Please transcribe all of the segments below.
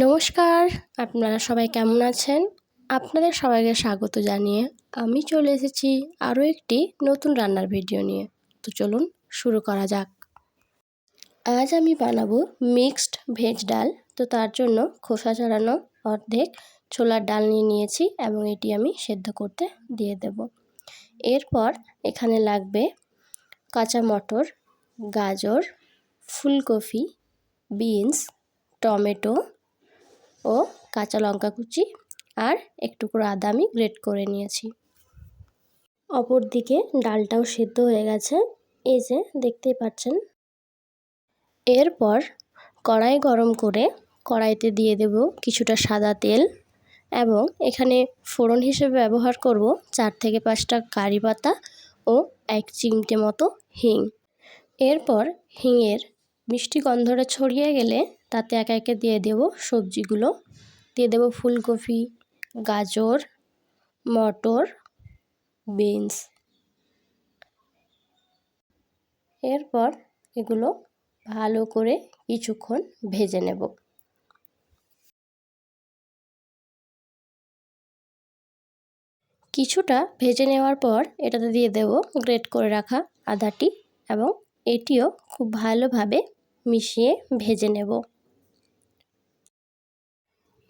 নমস্কার, আপনারা সবাই কেমন আছেন? আপনাদের সবাইকে স্বাগত জানিয়ে আমি চলে এসেছি আরও একটি নতুন রান্নার ভিডিও নিয়ে। তো চলুন শুরু করা যাক। আজ আমি বানাবো মিক্সড ভেজ ডাল। তো তার জন্য খোসা ছাড়ানো অর্ধেক ছোলার ডাল নিয়ে নিয়েছি এবং এটি আমি সেদ্ধ করতে দিয়ে দেব। এরপর এখানে লাগবে কাঁচা মটর, গাজর, ফুলকপি, বিনস, টমেটো ও কাঁচা লঙ্কা কুচি আর একটু করে আদা আমি গ্রেট করে নিয়েছি। অপর দিকে ডালটাও সেদ্ধ হয়ে গেছে। এই যে দেখতেই পাচ্ছেন। এরপর কড়াই গরম করে কড়াইতে দিয়ে দেব কিছুটা সাদা তেল এবং এখানে ফোড়ন হিসেবে ব্যবহার করব চার থেকে পাঁচটা কারি পাতা ও এক চিমটে মতো হিং। এরপর হিংয়ের মিষ্টি গন্ধটা ছড়িয়ে গেলে তাতে একে একে দিয়ে দেব সবজিগুলো। দিয়ে দেব ফুলকপি, গাজর, মটর, বিনস। এরপর এগুলো ভালো করে কিছুক্ষণ ভেজে নেব। কিছুটা ভেজে নেওয়ার পর এটাতে দিয়ে দেব গ্রেট করে রাখা আদাটি এবং এটিও খুব ভালোভাবে মিশিয়ে ভেজে নেব।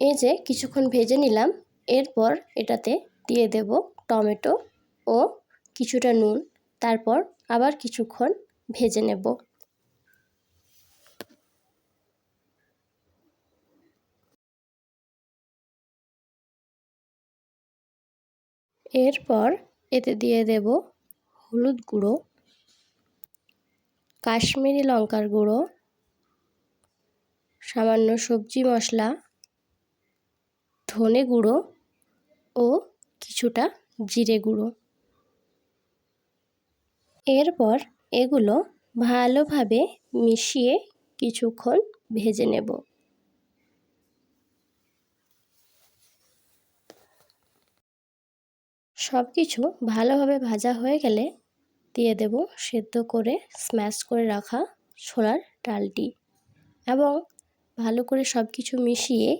এই যে কিছুক্ষণ ভেজে নিলাম, এরপর এটাতে দিয়ে দেব টমেটো ও কিছুটা নুন, তারপর আবার কিছুক্ষণ ভেজে নেব। এরপর এতে দিয়ে দেব হলুদ গুঁড়ো, কাশ্মীরি লঙ্কার গুঁড়ো, সামান্য সবজি মশলা ধনে গুঁড়ো ও কিছুটা জিরে গুঁড়ো। এরপর এগুলো ভালোভাবে মিশিয়ে কিছুক্ষণ ভেজে নেব। সব কিছু ভালোভাবে ভাজা হয়ে গেলে দিয়ে দেব সেদ্ধ করে স্ম্যাশ করে রাখা ছোলার ডালটি। এবং ভালো করে সব কিছু মিশিয়ে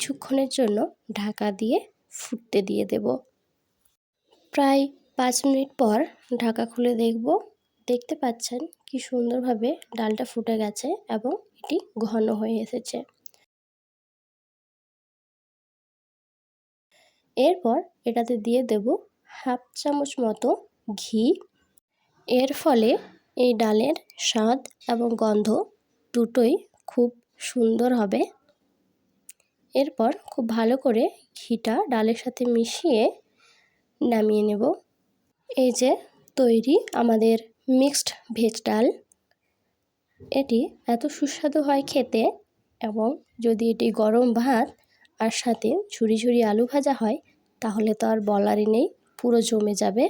কিছুক্ষণের জন্য ঢাকা দিয়ে ফুটতে দিয়ে দেব। প্রায় পাঁচ মিনিট পর ঢাকা খুলে দেখব, দেখতে পাচ্ছেন কি সুন্দরভাবে ডালটা ফুটে গেছে এবং এটি ঘন হয়ে এসেছে। এরপর এটাতে দিয়ে দেব হাফ চামচ মতো ঘি। এর ফলে এই ডালের স্বাদ এবং গন্ধ দুটোই খুব সুন্দর হবে। এরপর খুব ভালো করে ঘিটা ডালের সাথে মিশিয়ে নামিয়ে নেব। এই যে তৈরি আমাদের মিক্সড ভেজ ডাল। এটি এত সুস্বাদু হয় খেতে এবং যদি এটি গরম ভাত আর সাথে ঝুরি ঝুরি আলু ভাজা হয়, তাহলে তো আর বলারই নেই, পুরো জমে যাবে।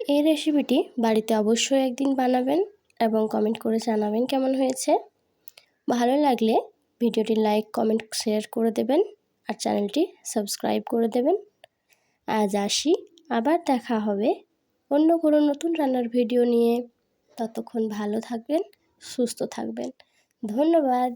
এই রেসিপিটি বাড়িতে অবশ্যই একদিন বানাবেন এবং কমেন্ট করে জানাবেন কেমন হয়েছে। ভালো লাগলে ভিডিওটি লাইক, কমেন্ট, শেয়ার করে দেবেন আর চ্যানেলটি সাবস্ক্রাইব করে দেবেন। আজ আসি, আবার দেখা হবে অন্য কোনো নতুন রান্নার ভিডিও নিয়ে। ততক্ষণ ভালো থাকবেন, সুস্থ থাকবেন। ধন্যবাদ।